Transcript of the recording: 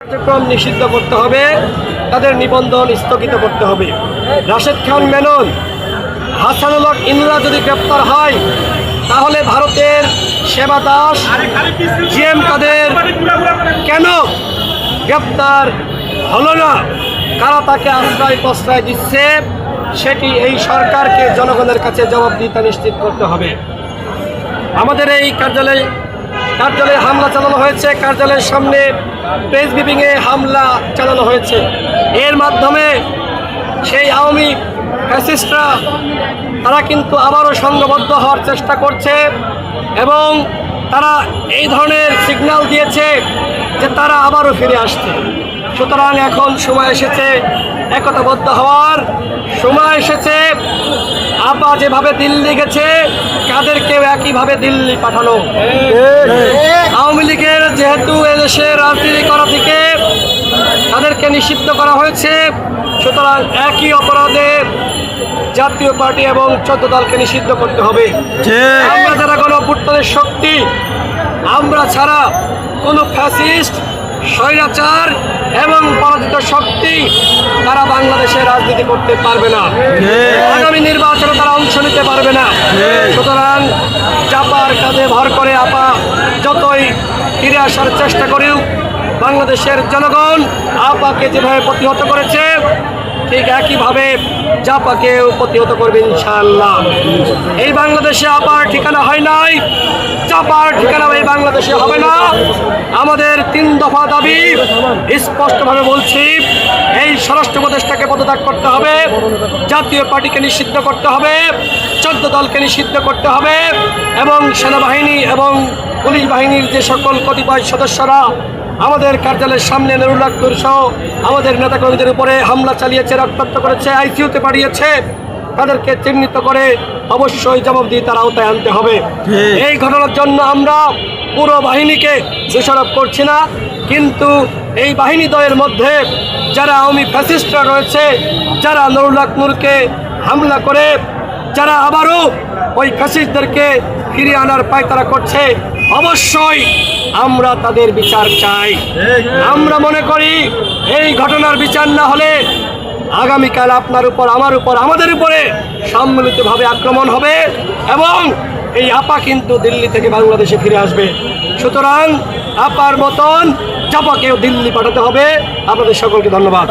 কার্যক্রম নিষিদ্ধ করতে হবে, তাদের নিবন্ধন স্থগিত করতে হবে। রাশেদ খান মেনন, হাসানুল ইন্দ্রা যদি গ্রেপ্তার হয়, তাহলে ভারতের সেবা দাস জিএম কাদের কেন গ্রেপ্তার হলো না? কারা তাকে আশ্রয় প্রশ্রয় দিচ্ছে? সেটি এই সরকারকে জনগণের কাছে জবাবদিহিতা নিশ্চিত করতে হবে। আমাদের এই কার্যালয় কার্যালয়ে হামলা চালানো হয়েছে। কার্যালয়ের সামনে প্রেস ব্রিফিংয়ে হামলা চালানো হয়েছে। এর মাধ্যমে সেই আওয়ামী ফ্যাসিস্টরা, তারা কিন্তু আবারও সংঘবদ্ধ হওয়ার চেষ্টা করছে এবং তারা এই ধরনের সিগন্যাল দিয়েছে যে তারা আবারও ফিরে আসছে। সুতরাং এখন সময় এসেছে একতাবদ্ধ হওয়ার। সময় এসেছে আপা যেভাবে দিল্লি গেছে তাদেরকেও একইভাবে দিল্লি পাঠানো আওয়ামী লীগের যেহেতু এদেশে রাজনীতি করা থেকে তাদেরকে নিষিদ্ধ করা হয়েছে সুতরাং একই অপরাধে জাতীয় পার্টি এবং চোদ্দ দলকে নিষিদ্ধ করতে হবে। আমরা যারা গণঅভ্যুত্থানের শক্তি আমরা ছাড়া কোনো ফ্যাসিস্ট স্বৈরাচার এবং পরাজিত শক্তি তারা বাংলাদেশে রাজনীতি করতে পারবে না। আগামী নির্বাচনে তারা অংশ নিতে পারবে না। সুতরাং চাপার কাঁধে ভর করে আপা যতই ফিরে আসার চেষ্টা করুক বাংলাদেশের জনগণ আপাকে যেভাবে প্রতিহত করেছে ঠিক একইভাবে জাপাকেও প্রতিহত করবে ইনশাআল্লাহ। এই বাংলাদেশে আপার ঠিকানা হয় নাই। চাপার ঠিকানা এই বাংলাদেশে হবে না। আমাদের তিন দফা দাবি স্পষ্টভাবে বলছি, এই স্বরাষ্ট্র উপদেষ্টাকে পদত্যাগ করতে হবে, জাতীয় পার্টিকে নিষিদ্ধ করতে হবে, চোদ্দ দলকে নিষিদ্ধ করতে হবে, এবং সেনাবাহিনী এবং পুলিশ বাহিনীর যে সকল কতিপয় সদস্যরা আমাদের কার্যালয়ের সামনে নুরুল আক্তর সহ আমাদের নেতাকর্মীদের উপরে হামলা চালিয়েছে, রক্তাক্ত করেছে, আইসিইউতে পাঠিয়েছে তাদেরকে চিহ্নিত করে অবশ্যই জবাবদিহি তার আওতায় আনতে হবে। এই ঘটনার জন্য আমরা পুরো বাহিনীকে দোষারোপ করছি না কিন্তু এই বাহিনী দ্বয়ের মধ্যে যারা আওয়ামী ফ্যাসিস্টরা রয়েছে যারা নুরুল আকনুরকে হামলা করে যারা আবারও ওই ফ্যাসিস্টদেরকে ফিরিয়ে আনার পায়তারা করছে অবশ্যই আমরা তাদের বিচার চাই। আমরা মনে করি এই ঘটনার বিচার না হলে আগামীকাল আপনার উপর, আমার উপর, আমাদের উপরে সম্মিলিতভাবে আক্রমণ হবে এবং এই আপা কিন্তু দিল্লি থেকে বাংলাদেশে ফিরে আসবে। সুতরাং আপার মতন চাপাকেও দিল্লি পাঠাতে হবে। আপনাদের সকলকে ধন্যবাদ।